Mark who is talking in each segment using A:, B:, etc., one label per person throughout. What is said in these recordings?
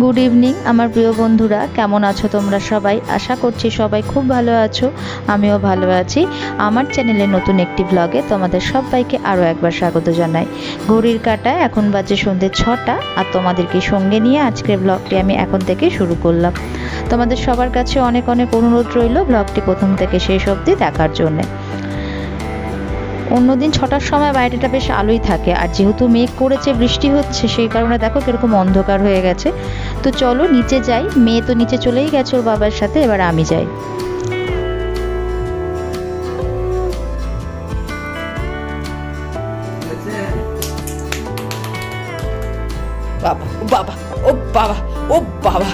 A: Good evening আমার প্রিয় বন্ধুরা, কেমন আছো তোমরা সবাই? আশা করছি সবাই খুব ভালো আছো, আমিও ভালো আছি। আমার চ্যানেলে নতুন একটি ব্লগে তোমাদের সবাইকে আরও একবার স্বাগত জানাই। ঘড়ির কাটায় এখন বাজে সন্ধ্যে ছটা, আর তোমাদেরকে সঙ্গে নিয়ে আজকের ব্লগটি আমি এখন থেকে শুরু করলাম। তোমাদের সবার কাছে অনেক অনেক অনুরোধ রইল ব্লগটি প্রথম থেকে শেষ অবধি দেখার জন্যে। অন্যদিন ছটার সময় বাইরেটা বেশ আলোই থাকে। আর যেহেতু মেঘ করেছে, বৃষ্টি হচ্ছে, সেই কারণে দেখো কীরকম অন্ধকার হয়ে গেছে। তো চলো নিচে যাই। মেয়ে তো নিচে চলেই গেছে ওর বাবার সাথে, এবার আমি যাই।
B: বাবা বাবা, ও বাবা ও বাবা।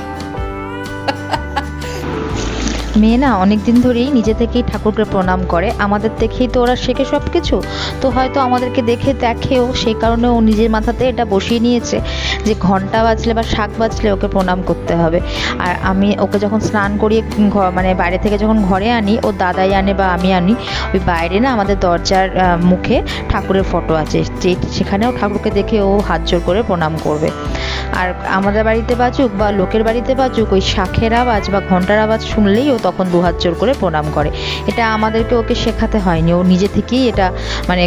A: মেয়ে না অনেক দিন ধরেই নিজে থেকেই ঠাকুরকে প্রণাম করে। আমাদের দেখেই তো ওরা শেখে সব কিছু তো হয়তো আমাদেরকে দেখে দেখেও সেই কারণে ও নিজের মাথাতে এটা বসিয়ে নিয়েছে যে ঘণ্টা বাজলে বা শাক বাজলে ওকে প্রণাম করতে হবে। আর আমি ওকে যখন স্নান করিয়ে মানে বাইরে থেকে যখন ঘরে আনি, ও দাদাই আনে বা আমি আনি, ওই বাইরে না আমাদের দরজার মুখে ঠাকুরের ফটো আছে। যে সেখানেও ঠাকুরকে দেখে ও হাত জোর করে প্রণাম করবে। আর আমাদের বাড়িতে বাজুক বা লোকের বাড়িতে বাজুক, ওই শাখের আওয়াজ বা ঘণ্টার আওয়াজ শুনলেই ও তখন দু হাত জোর করে প্রণাম করে। এটা আমাদেরকে ওকে শেখাতে হয়নি, ও নিজে থেকেই এটা মানে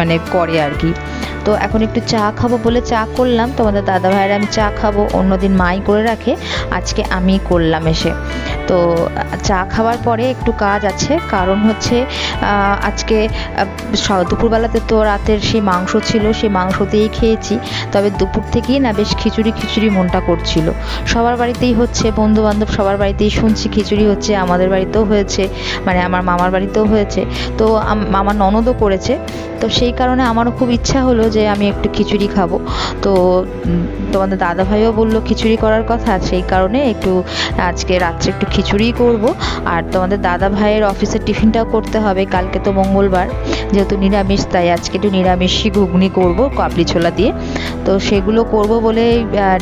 A: মানে করে আর কি। তো এখন একটু চা খাব বলে চা করলাম তোমাদের দাদা ভাইয়ের আমি চা খাব, অন্যদিন মাই করে রাখে, আজকে আমি করলাম এসে। তো চা খাওয়ার পরে একটু কাজ আছে, কারণ হচ্ছে আজকে দুপুরবেলাতে তো রাতের সেই মাংস ছিল, সেই মাংস দিয়েই খেয়েছি, তবে দুপুর থেকেই না বেশ খিচুড়ি খিচুড়ি মনটা করছিল। সবার বাড়িতেই হচ্ছে বন্ধু বান্ধব সবার বাড়িতেই শুনছি খিচুড়ি হচ্ছে, আমাদের বাড়িতেও হয়েছে মানে আমার মামার বাড়িতেও হয়েছে। তো আমার ননদও করেছে। তো সেই কারণে আমারও খুব ইচ্ছা হলো যে আমি একটু খিচুড়ি খাব। তো তোমাদের দাদা ভাইও বলল খিচুড়ি করার কথা, সেই কারণে একটু আজকে রাত্রে একটু খিচুড়িই করব। আর তোমাদের দাদা ভাইয়ের অফিসের টিফিনটাও করতে হবে, কালকে তো মঙ্গলবার, যেহেতু নিরামিষ, তাই আজকে একটু নিরামিষই ঘুগনি করব, কাবলি ছোলা দিয়ে। তো সেগুলো করব বলে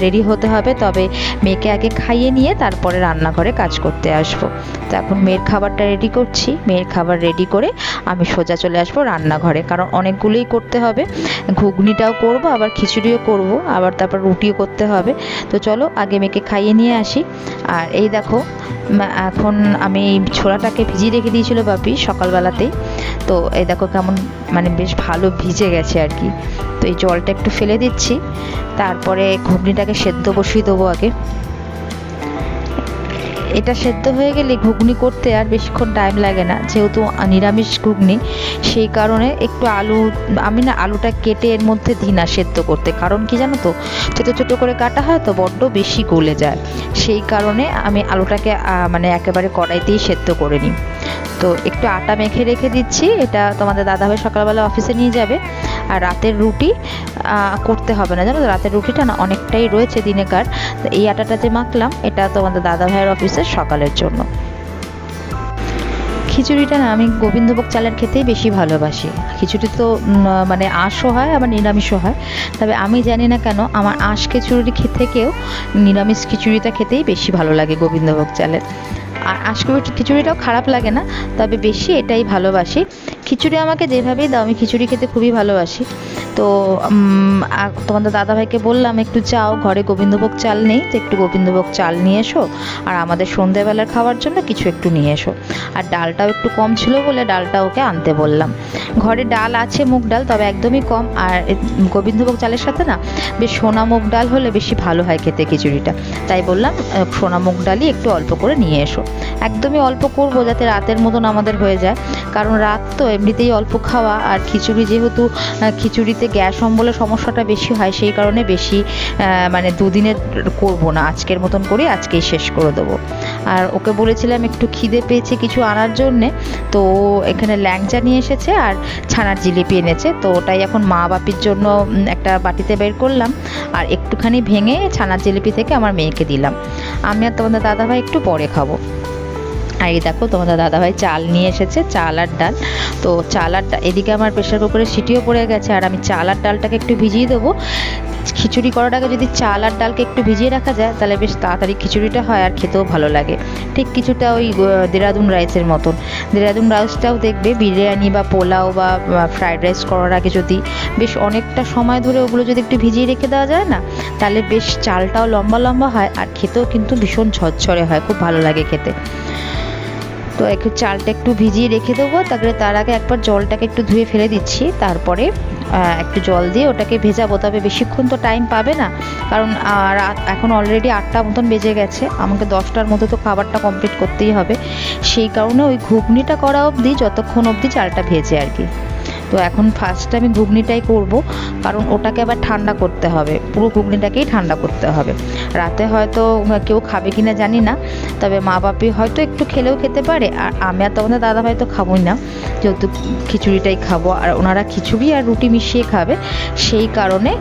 A: রেডি হতে হবে, তবে মেয়েকে আগে খাইয়ে নিয়ে তারপরে রান্নাঘরে কাজ করতে আসব। তো এখন মেয়ের খাবারটা রেডি করছি, মেয়ের খাবার রেডি করে আমি সোজা চলে আসব রান্নাঘরে, কারণ অনেকগুলোই করতে হবে। ঘুগনিটাও করব, আবার খিচুড়িও করব, আবার তারপর রুটিও করতে হবে। তো চলো, আগে মেয়েকে খাইয়ে নিয়ে আসি। আর এই দেখো এখন আমি ছোলাটাকে ভিজিয়ে রেখে দিয়েছিল বাপি সকালবেলাতেই। তো এই দেখো কেমন মানে বেশ ভালো ভিজে গেছে আর কি। তো এই জলটা একটু ফেলে দিচ্ছি। তারপরে ঘুগনিটাকে সেদ্ধ বসিয়ে দেবো আগে। এটা সেদ্ধ হয়ে গেলে ঘুগনি করতে আর বেশিক্ষণ টাইম লাগে না। যেহেতু নিরামিষ ঘুগনি, সেই কারণে একটু আলু, আমি না আলুটা কেটে এর মধ্যে দিই না সেদ্ধ করতে। কারণ কি জানো তো? ছোটো ছোটো করে কাটা হয় তো বড্ড বেশি গলে যায়। সেই কারণে আমি আলুটাকে মানে একেবারে কড়াইতেই সেদ্ধ করে নিই। তো একটু আটা মেখে রেখে দিচ্ছি। এটা তোমাদের দাদা দাদাভাই সকালবেলা অফিসে নিয়ে যাবে। আর রাতের রুটি করতে হবে না। জানো তো, রাতের রুটিটা না অনেকটাই রয়েছে দিনেকার। এই আটাটা যে মাখলাম, এটা তোমাদের দাদা ভাইয়ের অফিসের সকালের জন্য। খিচুড়িটা না আমি গোবিন্দভোগ চালের খেতেই বেশি ভালোবাসি। খিচুড়ি তো মানে আঁশও হয়, আবার নিরামিষও হয়। তবে আমি জানি না কেন, আমার আঁশ খিচুড়ি থেকেও নিরামিষ খিচুড়িটা খেতেই বেশি ভালো লাগে গোবিন্দভোগ চালের। আর আঁশ খিচুড়িটাও খারাপ লাগে না, তবে বেশি এটাই ভালোবাসি। খিচুড়ি আমাকে যেভাবেই দাও, আমি খিচুড়ি খেতে খুবই ভালোবাসি। তো তোমাদের দাদাভাইকে বললাম, একটু যাও ঘরে গোবিন্দভোগ চাল নেই, তো একটু গোবিন্দভোগ চাল নিয়ে এসো। আর আমাদের সন্ধেবেলার খাওয়ার জন্য কিছু একটু নিয়ে এসো। আর ডালটাও একটু কম ছিল বলে ডালটা ওকে আনতে বললাম। ঘরে ডাল আছে মুগ ডাল, তবে একদমই কম। আর গোবিন্দভোগ চালের সাথে না, বেশ সোনা মুগ ডাল হলে বেশি ভালো হয় খেতে খিচুড়িটা। তাই বললাম সোনা মুগ ডালই একটু অল্প করে নিয়ে এসো। একদমই অল্প করব যাতে রাতের মতন আমাদের হয়ে যায়। কারণ রাত তো এমনিতেই অল্প খাওয়া আর খিচুড়ি যেহেতু খিচুড়িতে গ্যাস অম্বলের সমস্যাটা বেশি হয়, সেই কারণে বেশি মানে দুদিনের করব না। আজকের মতন করে আজকেই শেষ করে দেবো। আর ওকে বলেছিলাম একটু খিদে পেয়েছে কিছু আনার জন্যে, তো এখানে ল্যাংচা নিয়ে এসেছে আর ছানার জিলিপি এনেছে। তো ওটাই এখন মা বাপির জন্য একটা বাটিতে বের করলাম আর একটুখানি ভেঙে ছানার জিলিপি থেকে আমার মেয়েকে দিলাম। আমি আর তোমাদের দাদাভাই একটু পরে খাব। আর এই দেখো তোমাদের দাদাভাই চাল নিয়ে এসেছে, চাল আর ডাল। তো চাল আর এদিকে আমার প্রেশার কুকারে সিটিও পড়ে গেছে, আর আমি চাল আর ডালটাকে একটু ভিজিয়ে দেবো। খিচুড়ি করার আগে যদি চাল আর ডালকে একটু ভিজিয়ে রাখা যায়, তাহলে বেশ তাড়াতাড়ি খিচুড়িটা হয় আর খেতেও ভালো লাগে। ঠিক কিছুটা ওই দেরাদুন রাইসের মতন। দেরাদুন রাইসটাও দেখবে, বিরিয়ানি বা পোলাও বা ফ্রাইড রাইস করার আগে যদি বেশ অনেকটা সময় ধরে ওগুলো যদি একটু ভিজিয়ে রেখে দেওয়া যায় না, তাহলে বেশ চালটাও লম্বা লম্বা হয়, আর খেতেও কিন্তু ভীষণ ঝরঝরে হয়, খুব ভালো লাগে খেতে। তো একটু চালটা একটু ভিজিয়ে রেখে দেবো। তারপরে তার আগে একবার জলটাকে একটু ধুয়ে ফেলে দিচ্ছি। তারপরে একটু জল দিয়ে ওটাকে ভেজাবো। তবে বেশিক্ষণ তো টাইম পাবে না। কারণ এখন অলরেডি আটটা মতন বেজে গেছে। আমাকে দশটার মতো তো খাবারটা কমপ্লিট করতেই হবে। সেই কারণে ওই ঘুগনিটা করা অবধি, যতক্ষণ অবধি চালটা ভেজে আর কি। তো এখন ফার্স্ট আমি ঘুগনিটাই করব, কারণ ওটাকে আবার ঠান্ডা করতে হবে। পুরো ঘুগনিটাকেই ঠান্ডা করতে হবে। রাতে হয়তো কেউ খাবে কিনা জানি না, তবে মা বাপি হয়তো একটু খেলেও খেতে পারে। আর আমি আর তোমাদের দাদা ভাই তো খাবোই না, যেহেতু খিচুড়িটাই খাব। আর ওনারা খিচুড়ি আর রুটি মিশিয়ে খাবে, সেই কারণে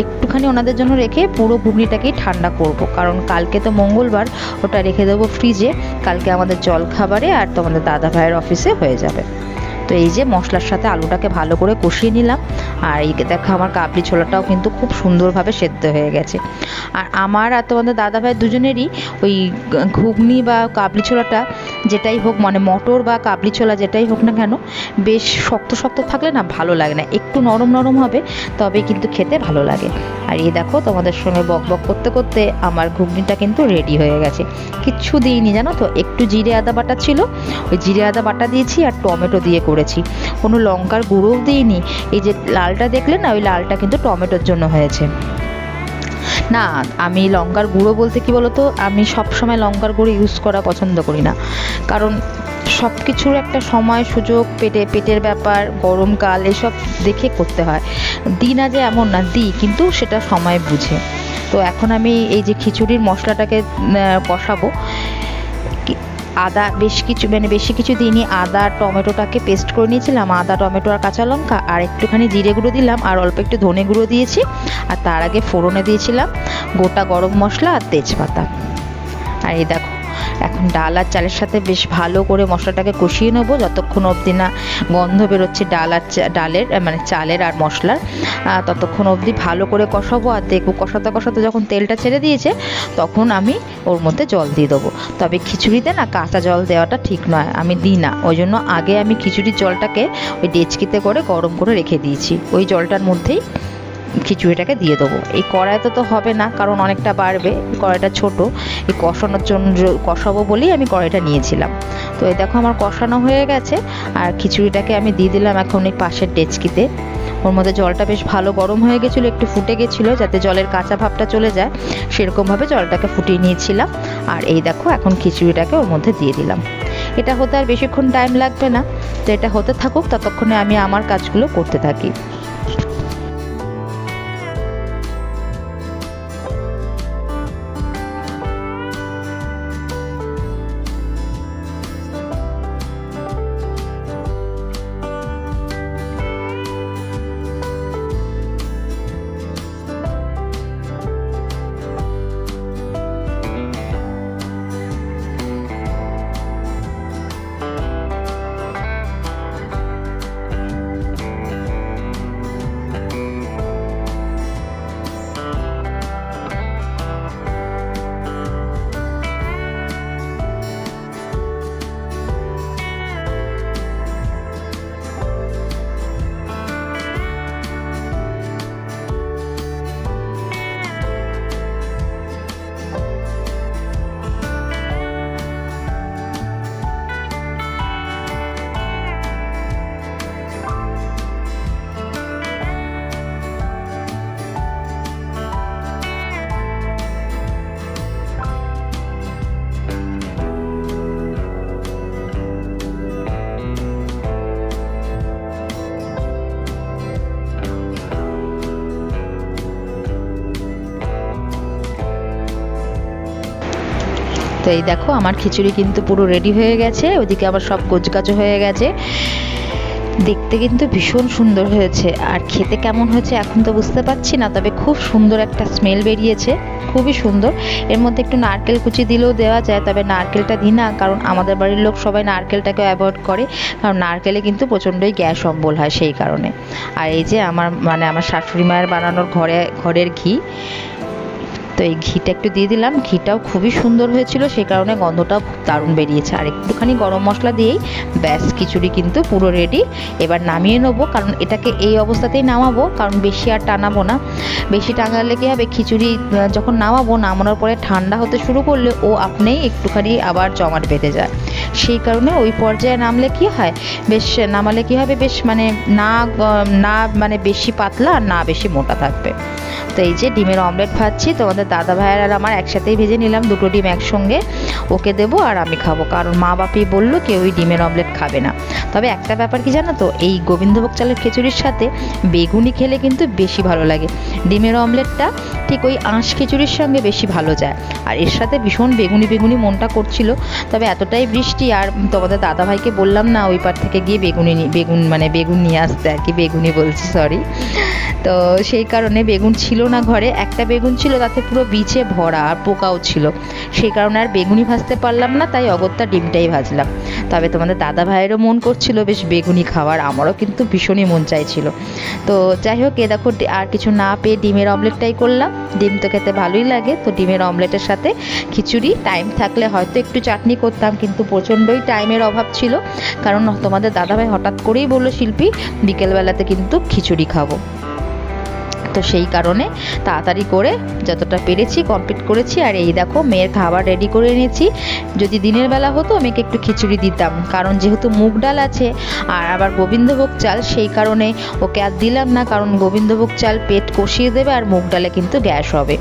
A: একটুখানি ওনাদের জন্য রেখে পুরো ঘুগনিটাকেই ঠান্ডা করব। কারণ কালকে তো মঙ্গলবার, ওটা রেখে দেবো ফ্রিজে কালকে আমাদের জল খাবারে আর তোমাদের দাদা ভাইয়ের অফিসে হয়ে যাবে। তো এই যে মশলার সাথে আলুটাকে ভালো করে কষিয়ে নিলাম। আর এই দেখো আমার কাবলি ছোলাটাও কিন্তু খুব সুন্দরভাবে সেদ্ধ হয়ে গেছে। আর আমার আর তোমাদের দাদা ভাই দুজনেরই ওই ঘুগনি বা কাবলি ছোলাটা যেটাই হোক মানে মটর বা কাবলি ছোলা যেটাই হোক না কেন, বেশ শক্ত শক্ত থাকলে না ভালো লাগে না। একটু নরম নরম হবে, তবে কিন্তু খেতে ভালো লাগে। আর এই দেখো তোমাদের সঙ্গে বক বক করতে করতে আমার ঘুগনিটা কিন্তু রেডি হয়ে গেছে। কিচ্ছু দিইনি জানো তো? একটু জিরে আদা বাটা ছিল, ওই জিরে আদা বাটা দিয়েছি আর টমেটো দিয়ে করেছি। কোনো লঙ্কার গুঁড়োও দিইনি। এই যে লালটা দেখলে না, ওই লালটা কিন্তু টমেটোর জন্য হয়েছে। না, আমি লঙ্কার গুঁড়ো বলতে কি বলতো? আমি সব সময় লঙ্কার গুঁড়ো ইউজ করা পছন্দ করি না। কারণ সব কিছুর একটা সময় সুযোগ, পেটে, পেটের ব্যাপার গরমকাল এসব দেখে করতে হয়। দিই না যে এমন না, দিই, কিন্তু সেটা সময় বুঝে। তো এখন আমি এই যে খিচুড়ির মশলাটাকে কষাবো। আদা বেশ কিছু মানে বেশি কিছু দিইনি। আদা, টমেটোটাকে পেস্ট করে নিয়েছিলাম। আদা, টমেটো আর কাঁচা লঙ্কা। আর একটুখানি জিরে গুঁড়ো দিলাম। আর অল্প একটু ধনে গুঁড়ো দিয়েছি। আর তার আগে ফোড়নে দিয়েছিলাম গোটা গরম মশলা আর তেজপাতা। আর এই দেখো এখন ডাল আর চালের সাথে বেশ ভালো করে মশলাটাকে কষিয়ে নেব, যতক্ষণ অবধি না গন্ধ বেরোচ্ছে ডাল আর ডালের মানে চালের আর মশলার। ততক্ষণ অবধি ভালো করে কষাবো আর দেখব কষাতে কষাতে যখন তেলটা ছেড়ে দিয়েছে, তখন আমি ওর মধ্যে জল দিয়ে দেবো। তবে খিচুড়িতে না কাঁচা জল দেওয়াটা ঠিক নয়, আমি দিই না। ওই জন্য আগে আমি খিচুড়ির জলটাকে ওই ডেচকিতে করে গরম করে রেখে দিয়েছি। ওই জলটার মধ্যেই খিচুড়িটাকে দিয়ে দেবো। এই কড়াইতে তো হবে না, কারণ অনেকটা বাড়বে। কড়াইটা ছোট, এই কষানোর জন্য কষাবো বলেই আমি কড়াইটা নিয়েছিলাম। তো এই দেখো আমার কষানো হয়ে গেছে, আর খিচুড়িটাকে আমি দিয়ে দিলাম এখন এই পাশের ডেচকিতে। ওর মধ্যে জলটা বেশ ভালো গরম হয়ে গেছিল, একটু ফুটে গেছিল, যাতে জলের কাঁচা ভাবটা চলে যায়। সেরকমভাবে জলটাকে ফুটিয়ে নিয়েছিলাম, আর এই দেখো এখন খিচুড়িটাকে ওর মধ্যে দিয়ে দিলাম। এটা হতে আর বেশিক্ষণ টাইম লাগবে না। তো এটা হতে থাকুক, ততক্ষণে আমি আমার কাজগুলো করতে থাকি। তো এই দেখো, আমার খিচুড়ি কিন্তু পুরো রেডি হয়ে গেছে ওইদিকে আবার সব গোছগাছ হয়ে গেছে। দেখতে কিন্তু ভীষণ সুন্দর হয়েছে, আর খেতে কেমন হয়েছে এখন তো বুঝতে পারছি না, তবে খুব সুন্দর একটা স্মেল বেরিয়েছে, খুবই সুন্দর। এর মধ্যে একটু নারকেল কুচি দিলেও দেওয়া যায়, তবে নারকেলটা দিই না, কারণ আমাদের বাড়ির লোক সবাই নারকেলটাকে অ্যাভয়েড করে, কারণ নারকেলে কিন্তু প্রচণ্ডই গ্যাস অম্বল হয় সেই কারণে। আর এই যে আমার মানে আমার শাশুড়ি মায়ের বানানোর ঘরে, ঘরের ঘি তো এই ঘিটা একটু দিয়ে দিলাম। ঘিটাও খুবই সুন্দর হয়েছিল, সে কারণে গন্ধটাও দারুণ বেরিয়েছে। আর একটুখানি গরম মশলা দিয়েই ব্যাস খিচুড়ি কিন্তু পুরো রেডি এবার নামিয়ে নেব, কারণ এটাকে এই অবস্থাতেই নামাবো, কারণ বেশি আর টানাবো না। বেশি টাঙালে কী হবে, খিচুড়ি যখন নামাবো, নামানোর পরে ঠান্ডা হতে শুরু করলে ও আপনিই একটুখানি আবার জমাট বেঁধে যায়। সেই কারণে ওই পর্যায়ে নামলে কি হয়? বেশ, নামালে কি হবে? বেশ মানে না না মানে বেশি পাতলা আর না বেশি মোটা থাকবে। তো এই যে ডিমের অমলেট ভাজছি, তোমাদের দাদা ভাইয়ের আর আমার একসাথেই ভেজে নিলাম, দুটো ডিম একসঙ্গে। ওকে দেবো আর আমি খাব, কারণ মা বাপি বলল কেউই ডিমের অমলেট খাবে না। তবে একটা ব্যাপার কি জানো তো, এই গোবিন্দভোগ চালের খিচুড়ির সাথে বেগুনি খেলে কিন্তু বেশি ভালো লাগে। ডিমের অমলেটটা ঠিক ওই আঁশ খিচুড়ির সঙ্গে বেশি ভালো যায়। আর এর সাথে ভীষণ বেগুনি বেগুনি মনটা করছিল, তবে এতটাই বৃষ্টি আর তোমাদের দাদা ভাইকে বললাম না ওই পার থেকে গিয়ে বেগুনি বেগুন মানে বেগুন নিয়ে আসতে আর কি বেগুনি বলছি সরি তো সেই কারণে বেগুন ছিল না ঘরে, একটা বেগুন ছিল তাতে পুরো বিচে ভরা আর পোকাও ছিল। সেই কারণে আর বেগুনি ভাজতে পারলাম না, তাই অগত্যা ডিমটাই ভাজলাম। তবে তোমাদের দাদা ভাইয়েরও মন করছিল, বেশ বেগুনি খাওয়ার, আমারও কিন্তু ভীষণই মন চাইছিল। তো যাই হোক, এ দেখো, আর কিছু না পেয়ে ডিমের অমলেটটাই করলাম। ডিম তো খেতে ভালোই লাগে, তো ডিমের অমলেটের সাথে খিচুড়ি। টাইম থাকলে হয়তো একটু চাটনি করতাম, কিন্তু প্রচণ্ডই টাইমের অভাব ছিল। কারণ তোমাদের দাদাভাই হঠাৎ করেই বলল, শিল্পী, বিকেলবেলাতে কিন্তু খিচুড়ি খাব। তো সেই কারণে তাড়াতাড়ি করে যতটা পেরেছি কমপ্লিট করেছি। আর এই দেখো, মেয়ের খাবার রেডি করে এনেছি। যদি দিনের বেলা হতো, মেয়েকে একটু খিচুড়ি দিতাম। কারণ যেহেতু মুগ ডাল আছে আর আবার গোবিন্দভোগ চাল, সেই কারণে ওকে আর দিলাম না। কারণ গোবিন্দভোগ চাল পেট কষিয়ে দেবে আর মুগ ডালে কিন্তু গ্যাস হবে।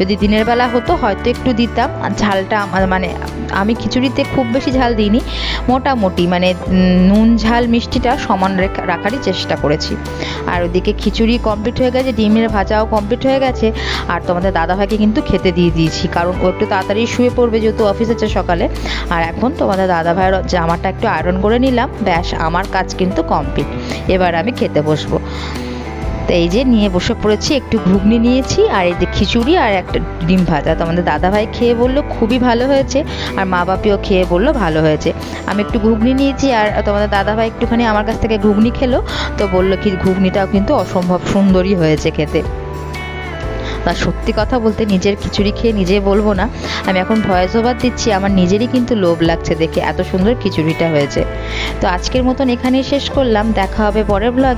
A: যদি দিনের বেলা হতো, হয়তো একটু দিতাম। আর ঝালটা মানে আমি খিচুড়িতে খুব বেশি ঝাল দিইনি। মোটামুটি মানে নুন, ঝাল, মিষ্টিটা সমান রেখা- রাখারই চেষ্টা করেছি। আর ওদিকে খিচুড়ি কমপ্লিট হয়ে গেছে ডিমের ভাজাও কমপ্লিট হয়ে গেছে। আর তোমাদের দাদাভাইকে কিন্তু খেতে দিয়ে দিয়েছি, কারণ ও একটু তাড়াতাড়ি শুয়ে পড়বে যেহেতু অফিস আছে সকালে। আর এখন তোমাদের দাদাভাইয়ের জামাটা একটু আয়রন করে নিলাম, ব্যাস আমার কাজ কিন্তু কমপ্লিট এবার আমি খেতে বসবো। তো এই যে নিয়ে বসে পড়েছি, একটু ঘুগনি নিয়েছি আর এই যে খিচুড়ি আর একটা ডিম ভাজা। তো আমাদের দাদাভাই খেয়ে বলল, খুবই ভালো হয়েছে। আর মা বাপিও খেয়ে বলল, ভালো হয়েছে। আমি একটু ঘুগনি নিয়েছি আর তোমাদের দাদাভাই একটুখানি আমার কাছ থেকে ঘুগনি খেলো। তো বলল, কি ঘুগনিটাও কিন্তু অসম্ভব সুন্দরই হয়েছে খেতে। তা সত্যি কথা বলতে নিজের খিচুড়ি খেয়ে নিজে বলব না। আমি এখন ভয়েস ওভার দিচ্ছি, আমার নিজেরই কিন্তু লোভ লাগছে দেখে, এত সুন্দর খিচুড়িটা হয়েছে। তো আজকের মতন এখানেই শেষ করলাম, দেখা হবে পরের ব্লগে